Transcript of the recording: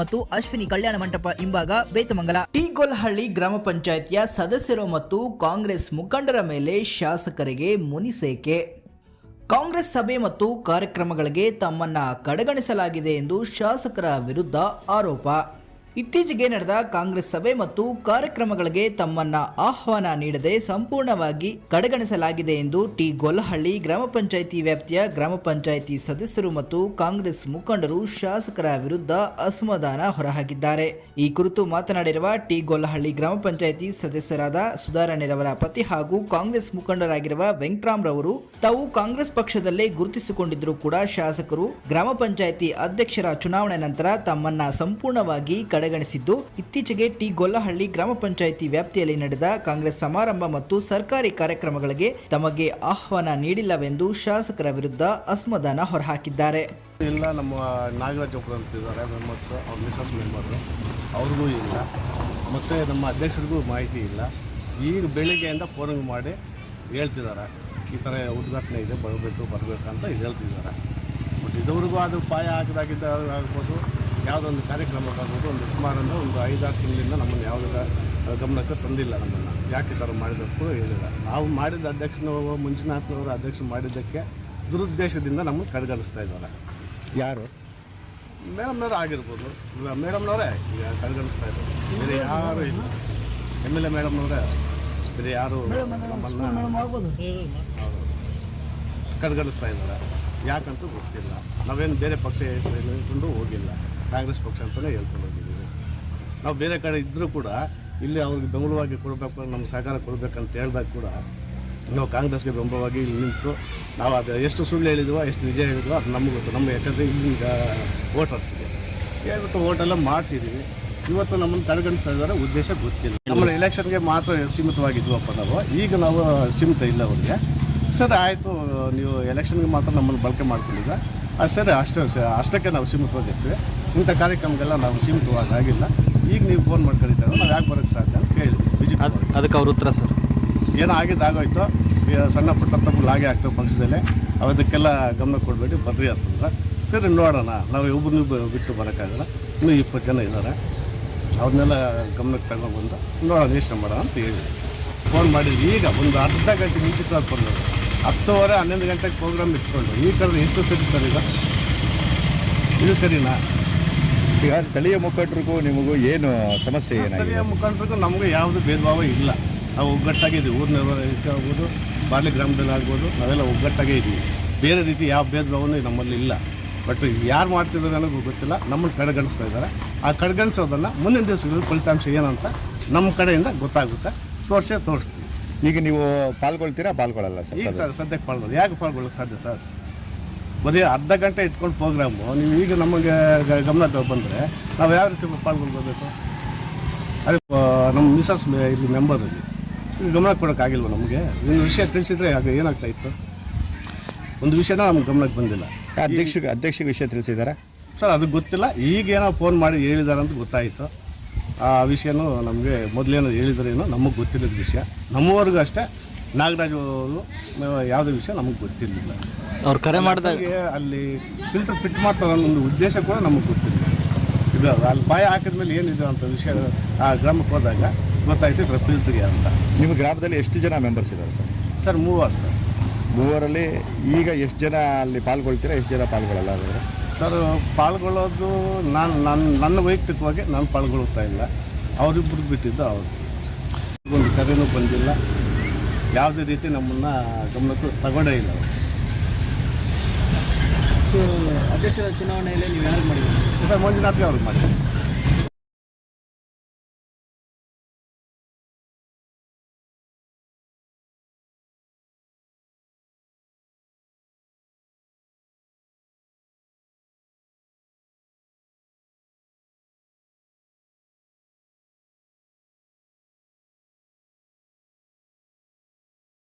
ಮತ್ತು ಅಶ್ವಿನಿ ಕಲ್ಯಾಣ ಮಂಟಪ ಹಿಂಭಾಗ ಬೇತಮಂಗಲ. ಟಿಗೊಲ್ಹಳ್ಳಿ ಗ್ರಾಮ ಪಂಚಾಯತಿಯ ಸದಸ್ಯರು ಮತ್ತು ಕಾಂಗ್ರೆಸ್ ಮುಖಂಡರ ಮೇಲೆ ಶಾಸಕರಿಗೆ ಮುನಿಸೇಕೆ ಕಾಂಗ್ರೆಸ್ ಸಭೆ ಮತ್ತು ಕಾರ್ಯಕ್ರಮಗಳಿಗೆ ತಮ್ಮನ್ನ ಕಡೆಗಣಿಸಲಾಗಿದೆ ಎಂದು ಶಾಸಕರ ವಿರುದ್ಧ ಆರೋಪ. ಇತ್ತೀಚೆಗೆ ನಡೆದ ಕಾಂಗ್ರೆಸ್ ಸಭೆ ಮತ್ತು ಕಾರ್ಯಕ್ರಮಗಳಿಗೆ ತಮ್ಮನ್ನ ಆಹ್ವಾನ ನೀಡದೆ ಸಂಪೂರ್ಣವಾಗಿ ಕಡೆಗಣಿಸಲಾಗಿದೆ ಎಂದು ಟಿ ಗೊಲ್ಲಹಳ್ಳಿ ಗ್ರಾಮ ಪಂಚಾಯಿತಿ ವ್ಯಾಪ್ತಿಯ ಗ್ರಾಮ ಪಂಚಾಯಿತಿ ಸದಸ್ಯರು ಮತ್ತು ಕಾಂಗ್ರೆಸ್ ಮುಖಂಡರು ಶಾಸಕರ ವಿರುದ್ಧ ಅಸಮಾಧಾನ ಹೊರಹಾಕಿದ್ದಾರೆ. ಈ ಕುರಿತು ಮಾತನಾಡಿರುವ ಟಿ ಗೊಲ್ಲಹಳ್ಳಿ ಗ್ರಾಮ ಪಂಚಾಯಿತಿ ಸದಸ್ಯರಾದ ಸುಧಾರಣ್ಣರವರ ಪತಿ ಹಾಗೂ ಕಾಂಗ್ರೆಸ್ ಮುಖಂಡರಾಗಿರುವ ರವರು ತಾವು ಕಾಂಗ್ರೆಸ್ ಪಕ್ಷದಲ್ಲೇ ಗುರುತಿಸಿಕೊಂಡಿದ್ದರೂ ಕೂಡ ಶಾಸಕರು ಗ್ರಾಮ ಪಂಚಾಯಿತಿ ಅಧ್ಯಕ್ಷರ ಚುನಾವಣೆ ನಂತರ ತಮ್ಮನ್ನ ಸಂಪೂರ್ಣವಾಗಿ ಕಡೆಗಣಿಸಿದ್ದು. ಇತ್ತೀಚೆಗೆ ಟಿ. ಗೊಲ್ಲಹಳ್ಳಿ ಗ್ರಾಮ ಪಂಚಾಯಿತಿ ವ್ಯಾಪ್ತಿಯಲ್ಲಿ ನಡೆದ ಕಾಂಗ್ರೆಸ್ ಸಮಾರಂಭ ಮತ್ತು ಸರ್ಕಾರಿ ಕಾರ್ಯಕ್ರಮಗಳಿಗೆ ತಮಗೆ ಆಹ್ವಾನ ನೀಡಿಲ್ಲವೆಂದು ಶಾಸಕರ ವಿರುದ್ಧ ಅಸಮಾಧಾನ ಹೊರಹಾಕಿದ್ದಾರೆ. ಇಲ್ಲ ನಮ್ಮ ನಾಗರಾಜ್ ಒಬ್ಬರು ಅಂತಿದ್ದಾರೆ ಮೆಂಬರ್ಸ್ ಅವ್ರ ಮಿಸಸ್ ಮೆಂಬರು ಅವ್ರಿಗೂ ಇಲ್ಲ. ಮತ್ತು ನಮ್ಮ ಅಧ್ಯಕ್ಷರಿಗೂ ಮಾಹಿತಿ ಇಲ್ಲ. ಈಗ ಬೆಳಿಗ್ಗೆಯಿಂದ ಫೋನಿಂಗ್ ಮಾಡಿ ಹೇಳ್ತಿದ್ದಾರೆ. ಈ ಥರ ಉದ್ಘಾಟನೆ ಇದೆ, ಬರಬೇಕು ಬರಬೇಕು ಅಂತ ಹೇಳ್ತಿದ್ದಾರೆ. ಬಟ್ ಇದುವರೆಗೂ ಅದು ಪಾಯ ಹಾಕಿದಾಗಿದ್ದ ಆಗ್ಬೋದು. ಯಾವುದೊಂದು ಕಾರ್ಯಕ್ರಮಕ್ಕಾಗ್ಬೋದು ಒಂದು ಸುಮಾರೊಂದು ಒಂದು ಐದಾರು ತಿಂಗಳಿಂದ ನಮ್ಮನ್ನು ಯಾವುದರ ಗಮನಕ್ಕೆ ತಂದಿಲ್ಲ ನಮ್ಮನ್ನು. ಯಾಕೆ ಈ ಥರ ಮಾಡಿದಕ್ಕೂ ಕೂಡ ಹೇಳಿಲ್ಲ. ನಾವು ಮಾಡಿದ ಅಧ್ಯಕ್ಷನವರು ಮಂಜುನಾಥ್ನವರು ಅಧ್ಯಕ್ಷ ಮಾಡಿದ್ದಕ್ಕೆ ದುರುದ್ದೇಶದಿಂದ ನಮ್ಮನ್ನು ಕಡೆಗಣಿಸ್ತಾ ಇದ್ದಾರೆ. ಯಾರು? ಮೇಡಮ್ನವ್ರು ಆಗಿರ್ಬೋದು. ಇಲ್ಲ ಮೇಡಮ್ನವರೇ ಈಗ ಕಡೆಗಣಿಸ್ತಾ ಇದ್ದಾರೆ. ಬೇರೆ ಯಾರು ಇಲ್ಲ. ಎಂ ಎಲ್ ಎ ಮೇಡಮ್ನವರೇ ಬೇರೆ ಯಾರು ನಮ್ಮನ್ನು. ಕಡೆಗಣಿಸ್ತಾ ಇದ್ದಾರೆ. ಯಾಕಂತೂ ಗೊತ್ತಿಲ್ಲ. ನಾವೇನು ಬೇರೆ ಪಕ್ಷ ಹೆಸರು ಹೇಳಿಕೊಂಡು ಹೋಗಿಲ್ಲ. ಕಾಂಗ್ರೆಸ್ ಪಕ್ಷ ಅಂತಲೇ ಹೇಳ್ಕೊಂಡು ನಾವು ಬೇರೆ ಕಡೆ ಇದ್ದರೂ ಕೂಡ ಇಲ್ಲಿ ಅವ್ರಿಗೆ ಬೆಂಬಲವಾಗಿ ಕೊಡಬೇಕು, ನಮ್ಗೆ ಸಹಕಾರ ಕೊಡಬೇಕಂತ ಹೇಳಿದಾಗ ಕೂಡ ನಾವು ಕಾಂಗ್ರೆಸ್ಗೆ ಬೆಂಬಲವಾಗಿ ಇಲ್ಲಿ ನಿಂತು ನಾವು ಅದು ಎಷ್ಟು ಸುಳ್ಳು ಹೇಳಿದ್ವೋ, ಎಷ್ಟು ನಿಜ ಹೇಳಿದ್ವೋ ಅದು ನಮ್ಗೆ ಗೊತ್ತು. ನಮ್ಮ ಯಾಕಂದರೆ ಇಲ್ಲಿಂದ ವೋಟರ್ಸ್ಗೆ ಹೇಳ್ಬಿಟ್ಟು ಓಟೆಲ್ಲ ಮಾಡಿಸಿದ್ದೀವಿ ಇವತ್ತು ನಮ್ಮನ್ನು ಕಡೆಗಣಿಸ್ತಾ ಇದ್ದಾರೆ, ಉದ್ದೇಶ ಗೊತ್ತಿಲ್ಲ. ನಮ್ಮ ಎಲೆಕ್ಷನ್ಗೆ ಮಾತ್ರ ಸೀಮಿತವಾಗಿದ್ವಪ್ಪ ನಾವು. ಈಗ ನಾವು ಸೀಮಿತ ಇಲ್ಲ ಅವ್ರಿಗೆ. ಸರ್, ಆಯಿತು, ನೀವು ಎಲೆಕ್ಷನ್ಗೆ ಮಾತ್ರ ನಮ್ಮನ್ನು ಬಳಕೆ ಮಾಡ್ಕೊಂಡಿದ್ದ ಅದು ಸರಿ ಅಷ್ಟೇ, ಅಷ್ಟಕ್ಕೆ ನಾವು ಸೀಮಿತವಾಗಿರ್ತೀವಿ. ಇಂಥ ಕಾರ್ಯಕ್ರಮಗೆಲ್ಲ ನಾವು ಸೀಮಿತವಾಗಿ ಆಗಿಲ್ಲ. ಈಗ ನೀವು ಫೋನ್ ಮಾಡಿ ಕರೀತಾರೆ ನಾವು ಯಾಕೆ ಬರೋಕ್ಕೆ ಸಾಧ್ಯ ಅಂತ ಕೇಳಿದ್ವಿ ಬಿ ಅದಕ್ಕೆ ಅವ್ರ ಉತ್ತರ ಸರ್. ಏನೋ ಆಗಿದ್ದು ಆಗೋಯ್ತು. ಸಣ್ಣ ಪುಟ್ಟ ತಪ್ಪುಗಳು ಲಾಗೆ ಆಗ್ತವೆ ಪಕ್ಷದಲ್ಲಿ. ಅದಕ್ಕೆಲ್ಲ ಗಮನ ಕೊಡಬೇಡಿ ಬರ್ರಿ ಅಂತಂದ್ರೆ ಸರಿ ನೋಡೋಣ. ನಾವು ಒಬ್ಬರನ್ನೂ ಬಿಟ್ಟು ಬರೋಕ್ಕಾಗಲ್ಲ. ಇನ್ನೂ ಇಪ್ಪತ್ತು ಜನ ಇದ್ದಾರೆ. ಅವ್ರನ್ನೆಲ್ಲ ಗಮನಕ್ಕೆ ತಗೊಂಡ್ಬಂದು ನೋಡೋಣ ಯೋಚನೆ ಮಾಡೋಣ ಅಂತ ಹೇಳಿ. ಫೋನ್ ಮಾಡಿದ್ವಿ. ಈಗ ಒಂದು ಅರ್ಧ ಗಂಟೆ ಮುಂಚಿತವಾಗಿ ಬಂದರು ಹತ್ತುವರೆ ಹನ್ನೊಂದು ಗಂಟೆಗೆ ಪ್ರೋಗ್ರಾಮ್ ಇಟ್ಕೊಂಡು ಈ ಕಡೆ ಎಷ್ಟು ಸರಿ ಸರ್ ಇದು? ಇದು ಸರಿನಾ? ಈಗ ಸ್ಥಳೀಯ ಮುಖಂಡರಿಗೂ ನಿಮಗೂ ಏನು ಸಮಸ್ಯೆ ಏನಾಗಿದೆ? ಸ್ಥಳೀಯ ಮುಖಂಡರಿಗೂ ನಮಗೆ ಯಾವುದು ಭೇದ ಭಾವ ಇಲ್ಲ. ನಾವು ಒಗ್ಗಟ್ಟಾಗಿದ್ದೀವಿ ಊರಿನ ಆಗ್ಬೋದು ಬಾರ್ಲಿ ಗ್ರಾಮದಲ್ಲಿ ಆಗ್ಬೋದು ನಾವೆಲ್ಲ ಒಗ್ಗಟ್ಟಾಗೇ ಇದ್ದೀವಿ ಬೇರೆ ರೀತಿ ಯಾವ ಭೇದ ಭಾವನೂ ನಮ್ಮಲ್ಲಿ ಇಲ್ಲ. ಬಟ್ ಯಾರು ಮಾಡ್ತಿದ್ದಾರೆ ನನಗೂ ಗೊತ್ತಿಲ್ಲ. ನಮ್ಮನ್ನು ಕಡೆಗಣಿಸ್ತಾ ಇದ್ದಾರೆ. ಆ ಕಡೆಗಣಿಸೋದನ್ನು ಮುಂದಿನ ದಿವಸಗಳಲ್ಲಿ ಫಲಿತಾಂಶ ಏನಂತ ನಮ್ಮ ಕಡೆಯಿಂದ ಗೊತ್ತಾಗುತ್ತೆ. ತೋರಿಸೇ ತೋರಿಸ್ತೀವಿ. ಈಗ ನೀವು ಪಾಲ್ಗೊಳ್ತೀರಾ? ಪಾಲ್ಗೊಳ್ಳಲ್ಲ ಸರ್ ಈಗ ಸರ್ ಸದ್ಯಕ್ಕೆ ಪಾಲ್ಗೊಳ್ಳೋದು. ಯಾಕೆ ಪಾಲ್ಗೊಳ್ಳೋಕೆ ಸಾಧ್ಯ ಸರ್? ಬರೀ ಅರ್ಧ ಗಂಟೆ ಇಟ್ಕೊಂಡು ಪ್ರೋಗ್ರಾಮು ನೀವು ಈಗ ನಮಗೆ ಗಮನ ಬಂದರೆ ನಾವು ಯಾವ ರೀತಿ ಪಾಲ್ಗೊಳ್ಬೇಕು ಅದೇ ನಮ್ಮ ಮಿಸಸ್ ಇಲ್ಲಿ ಮೆಂಬರ್ ಇಲ್ಲಿ ಈಗ ಗಮನ ಕೊಡೋಕ್ಕಾಗಿಲ್ವ ನಮಗೆ? ಒಂದು ವಿಷಯ ತಿಳಿಸಿದ್ರೆ ಆಗ ಏನಾಗ್ತಾ ಇತ್ತು? ಒಂದು ವಿಷಯನ ನಮ್ಗೆ ಗಮನಕ್ಕೆ ಬಂದಿಲ್ಲ. ಅಧ್ಯಕ್ಷ ಅಧ್ಯಕ್ಷ ವಿಷಯ ತಿಳಿಸಿದ್ದಾರೆ ಸರ್ ಅದು ಗೊತ್ತಿಲ್ಲ. ಈಗೇನೋ ಫೋನ್ ಮಾಡಿ ಹೇಳಿದ್ದಾರೆ ಅಂತ ಗೊತ್ತಾಯಿತು. ಆ ವಿಷಯನೂ ನಮಗೆ ಮೊದಲೇನೋ ಹೇಳಿದ್ರೇನೋ ನಮಗೆ ಗೊತ್ತಿಲ್ಲದ ವಿಷಯ. ನಮ್ಮವರೆಗೂ ಅಷ್ಟೇ. ನಾಗರಾಜ್ ಅವರು ಯಾವುದೇ ವಿಷಯ ನಮಗೆ ಗೊತ್ತಿರಲಿಲ್ಲ. ಅವ್ರು ಕರೆ ಮಾಡಿದಾಗ ಅಲ್ಲಿ ಫಿಲ್ಟರ್ ಫಿಟ್ ಮಾಡ್ತಾರೆ ಅನ್ನೋ ಒಂದು ಉದ್ದೇಶ ಕೂಡ ನಮಗೆ ಗೊತ್ತಿಲ್ಲ ಇದು ಅಲ್ಲಿ ಬಾಯ ಹಾಕಿದ್ಮೇಲೆ ಏನಿದೆ ಅಂತ ವಿಷಯ ಆ ಗ್ರಾಮಕ್ಕೆ ಹೋದಾಗ ಗೊತ್ತಾಯ್ತು ಇದ್ರ ಫಿಲ್ಟರ್ಗೆ ಅಂತ. ನಿಮ್ಮ ಗ್ರಾಮದಲ್ಲಿ ಎಷ್ಟು ಜನ ಮೆಂಬರ್ಸ್ ಇದ್ದಾರೆ ಸರ್? ಸರ್ ಮೂವರು ಸರ್. ಮೂವರಲ್ಲಿ ಈಗ ಎಷ್ಟು ಜನ ಅಲ್ಲಿ ಪಾಲ್ಗೊಳ್ತೀರಾ ಎಷ್ಟು ಜನ ಪಾಲ್ಗೊಳ್ಳಲ್ಲ ಅಂದರೆ ಸರ್ ಪಾಲ್ಗೊಳ್ಳೋದು ನಾನು ನನ್ನ ನನ್ನ ವೈಯಕ್ತಿಕವಾಗಿ ನಾನು ಪಾಲ್ಗೊಳ್ತಾ ಇಲ್ಲ. ಅವರಿಬ್ಬರು ಬಿಟ್ಟಿದ್ದು ಅವರು. ಒಂದು ಕರೆನೂ ಬಂದಿಲ್ಲ. ಯಾವುದೇ ರೀತಿ ನಮ್ಮನ್ನು ಗಮನಕ್ಕೆ ತಗೊಂಡೇ ಇಲ್ಲ. ಅವರು ಅಧ್ಯಕ್ಷರ ಚುನಾವಣೆಯಲ್ಲಿ ನೀವು ಯಾರು ಮಾಡಿದ್ದೀರಿ? ಸರ್ ಮಂಜುನಾಥ್ಗೆ ಅವ್ರಿಗೆ ಮಾಡಿ